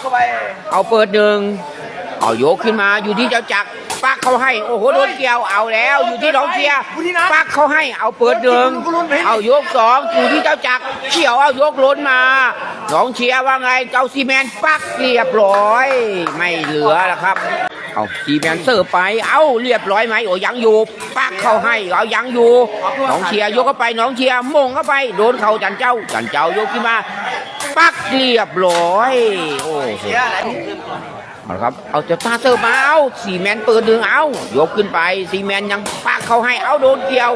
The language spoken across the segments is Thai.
เข้าไปเอาเปิดหนึ่งเอาโยกขึ้นมาอยู่ที่เจ้าจักรปักเขาให้โอ้โหโดนเกี่ยวเอาแล้วอยู่ที่น้องเชียร์ปักเขาให้เอาเปิดหนึ่งเอายกสองอยู่ที่เจ้าจักรเขี่ยวเอายกล้นมาน้องเชียร์ว่าไงเจ้าซีแมนปักเรียบร้อย ไม่เหลือแล้วครับ เอาซีแมนเสิร์ฟไปเอาเรียบร้อยไหมโอ้ยังอยู่ปักเข้าให้เอายังอยู่น้องเชียร์ยกเข้าไปน้องเชียร์มงเข้าไปโดนเข่าจันเจ้าจันเจ้ายกขึ้นมา ปักเรียบร้อย โอ้โหเอาครับ เอาเจ้าตาเสิร์ฟมาเอาสีแมนเปิดดึงเอายกขึ้นไปสีแมนยังปักเขาให้เอาโดนเกี่ยว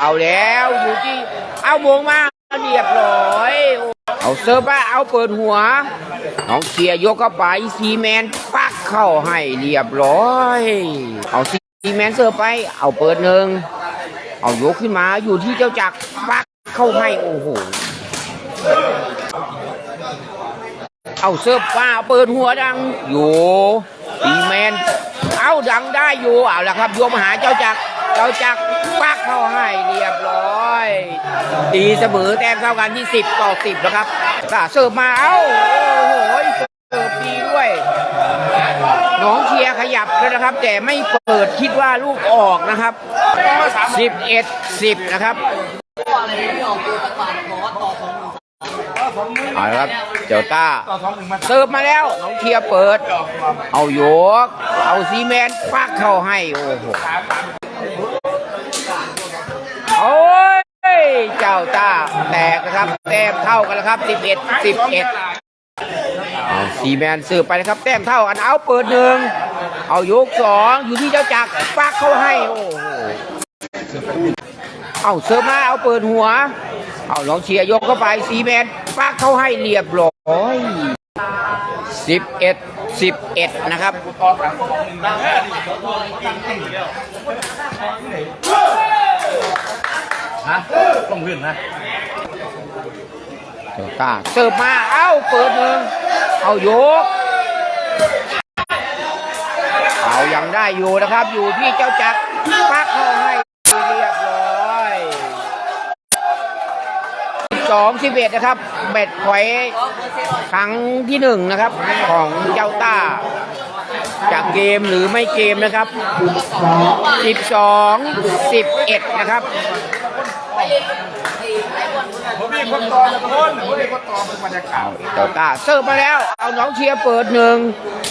เอาแล้วอยู่ที่เอาวงมาเรียบร้อยเอาเสิร์ฟมาเอาเปิดหัว น้องเชียยกเข้าไปสีแมนปักเข้าให้เรียบร้อย เอาสีแมนเสิร์ฟไป เอาเปิดหนึ่งเอายกขึ้นมาอยู่ที่เจ้าจักรปักเข้าให้โอ้โห เอาเสิร์ฟฟ้าเปิดหัวดังอยู่อีแมนเอาดังได้อยู่เอาละครับโยมหาเจ้าจักรเจ้าจักรปักเข้าให้เรียบร้อยตีเสมอแต้มเท่ากันที่10ต่อ10นะครับถ้าเสิร์ฟมาเอ้าโอ้โหเสิร์ฟดีด้วยน้องเชียร์ขยับแล้วนะครับ แต่ไม่เปิดคิดว่าลูกออกนะครับ11 10นะครับ เอาละครับเจ้าต้าต่อสองหนึ่งมาเสิร์ฟมาแล้วน้องเทียร์เปิด เอาโยก เอาซีเมนต์ปักเข้าให้โอ้โหโอ้ยเจ้าต้าแตกนะครับแต้มเท่ากันแล้วครับ 11 11เอาซีแมนเสิร์ฟไปนะครับ แต้มเท่ากันเอาเปิดหนึ่งเอาโยกสองอยู่ที่เจ้าจักรปักเข้าให้โอ้โหเอาเสิร์ฟมาเอาเปิดหัว เอาลองเชียร์ยกเข้าไปสีแมน ปักเข้าให้เรียบร้อยสิบเอ็ดสิบเอ็ดนะครับต่อสามสองหนึ่งได้ฮะต้องขึ้นนะเจ้าตาเสิร์ฟมา เอาเปิดหนึ่งเอายก เอายังได้อยู่นะครับ อยู่ที่เจ้าจักร 2 11นะครับ เบ็ดควายครั้งที่หนึ่งนะครับ ของเจ้าต้าจากเกมหรือไม่เกมนะครับ 12 11 นะครับเจ้าต้าเซิร์ฟมาแล้ว เอาน้องเชียร์เปิดหนึ่ง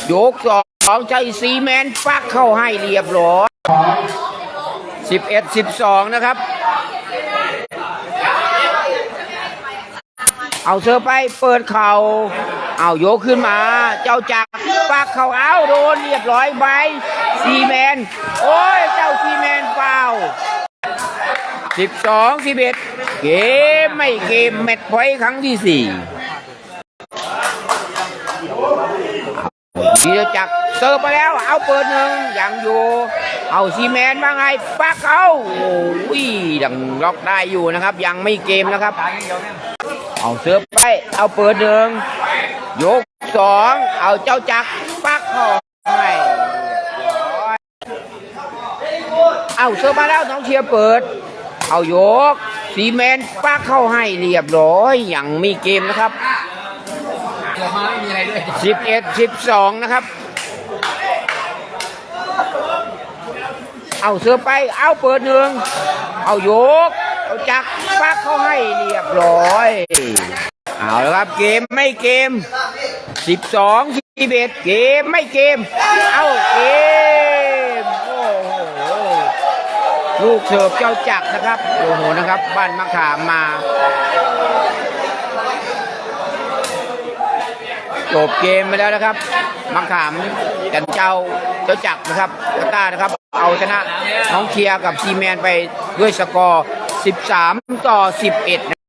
โยกสองใจซีแมนฟักเข้าให้เรียบร้อย11 12 นะครับ เอาเสิร์ไปเปิดเข่าเอายกขึ้นมา เจ้าจักรปักเข่าเอาโดนเรียบร้อยใบซีแมน โอ้ย เจ้าซีแมนเปล่าสิบสองสิบเอ็ดเกมไม่เกมแมตช์พอยครั้งที่สี่ดีเจ้าจักรเสิร์ฟมาแล้ว เอาเปิดหนึ่งยังอยู่ เอาซีแมนว่าไงปักเอาโอ้ยดังล็อกได้อยู่นะครับ ยังไม่เกมนะครับ เอาเสื้อไป เอาเปิดหนึ่งยกสองเอาเจ้าจักปักเข้าให้เอาเสื้อมาแล้วน้องเชียร์เปิด เอายกซีเมนปักเข้าให้เรียบร้อยอย่างมีเกมนะครับตัวมาไม่มีอะไรด้วย11 12นะครับ เอาเสื้อไปเอาเปิดหนึ่งเอายก จักรปักเขาให้เรียบร้อย เอาละครับเกมไม่เกม12 11เบ็ดเกมไม่เกม เอาเกมโอ้โหลูกเสิร์ฟเจ้าจักรนะครับโอ้โหนะครับ บ้านมะขามมาจบเกมไปแล้วนะครับมังขามจันเจ้าเจ้าจักรนะครับกาต้านะครับ เอาชนะน้องเชียร์กับซีแมนไปด้วยสกอร์ 13 ต่อ 11